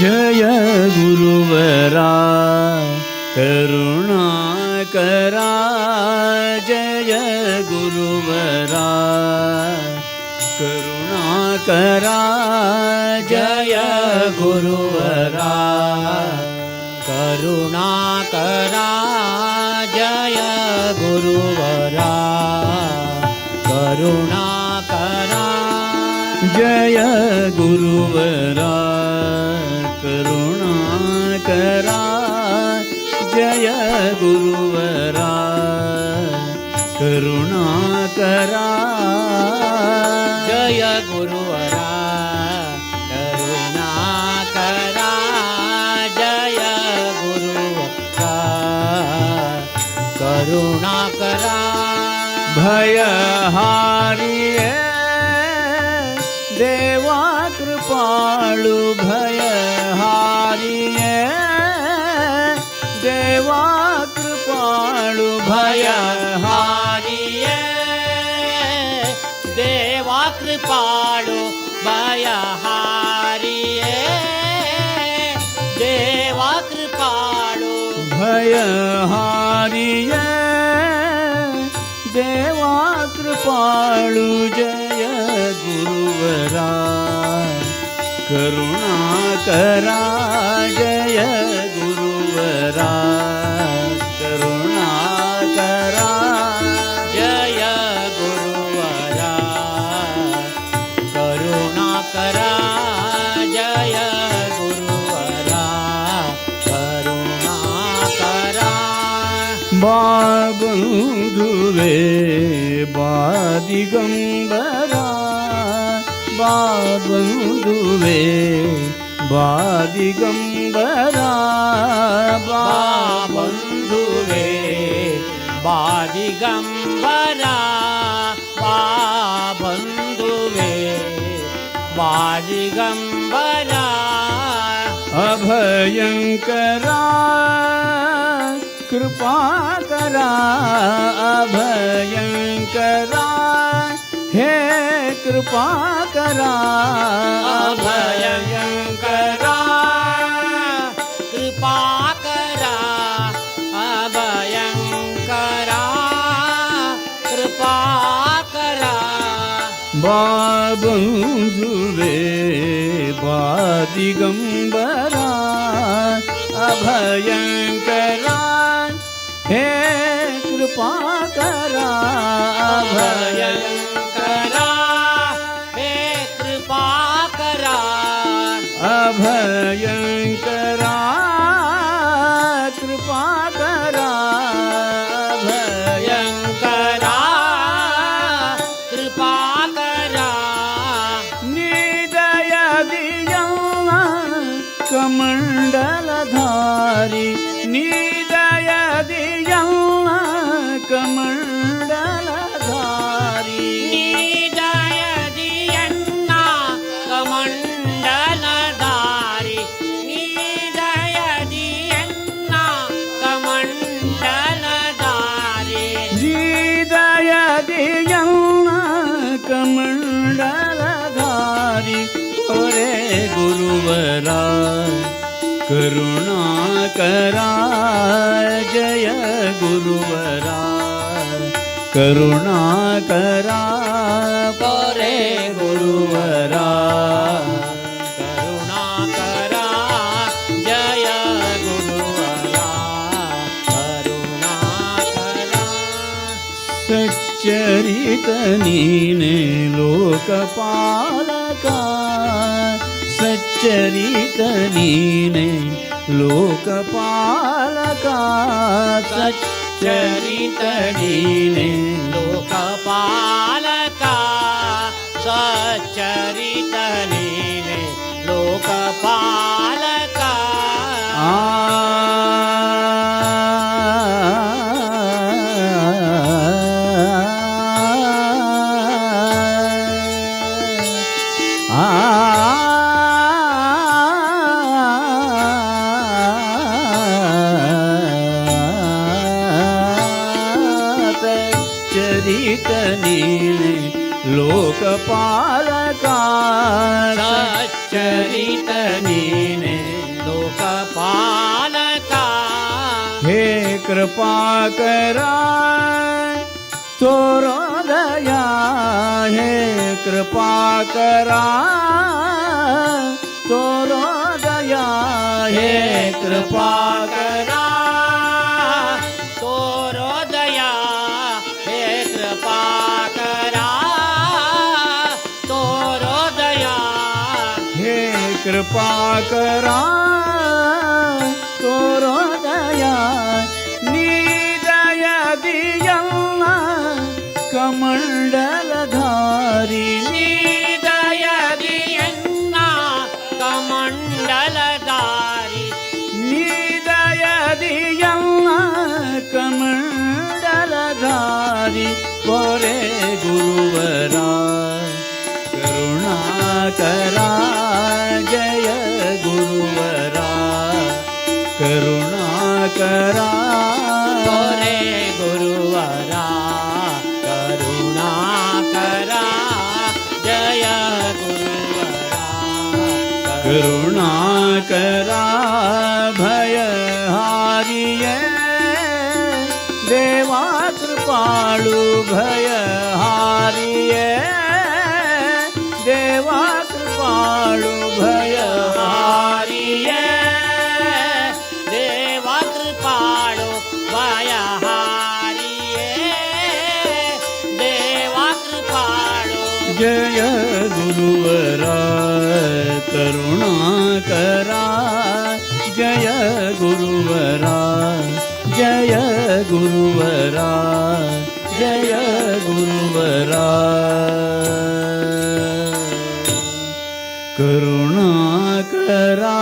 जय गुरुवरा, करुणा करा, जय गुरुवरा, करुणा करा, जय गुरुवरा, करुणा करा, जय गुरुवरा, करुणा करा, जय गुरुवरा। गुरुवरा, करुणा करा। जय गुरुवरा, करुणा करा। जय गुरुवरा, करुणा करा। भयहारिये देवा कृपालु भयहारि कृपाळु भयहारिये। देवा कृपाळु। भयहारिये। देवा कृपाळु जय गुरुवरा। करुणाकरा जय गुरुवरा। करुणाकरा பந்துவே பாதிகம்பரா பாபந்துவே பாதிகம்பரா பாபந்துவே பாதிகம்பரா பாபந்துவே பாதிகம்பரா அபயங்கரா कृपा करा भयङ्करा हे कृपा करा भयङ्करा कृपा करा भयङ्करा कृपा करा बाबुजुवे बादिगम्बरा अभयङ्कर कृपाकरा अभयङ्करा अभयङ्करा हे कृपाकरा अभयङ्करा कृपाकरा अभयङ्करा अभयङ्करा कृपाकरा निदय दियल्ला कमण्डलधारि निदय रे गुरुवरा। करुणा करा जय गुरुवरा। करुणा करा परे ನೀನೇ ಲೋಕಪಾಲಕ ಸಚ್ಚರಿತ ನೀನೇ ಲೋಕಪಾಲಕ ಸಚ್ಚರಿತ ನೀನೇ ಲೋ कनीले लोकपालका सच्चरित नीने लोकपालका हे कृपा करा तोरो दया हे कृपा करा तोरो दया हे कृपा करा பார்க்கிறா தோரோதயாய் நீதயதியல்ல கமண்டலதாரி நீதயதியன்ன கமண்டலதாரி. நீதயதியல்ல கமண்டலதாரி போரே குருவரா கருணாகரா गुरुवरा करुणा करा। जय गुरुवरा करुणाकरा भय हारिय। देवा कृपाळु भय जय गुरुवरा करुणाकरा जय गुरुवरा जय गुरुवरा जय गुरुवरा करुणाकरा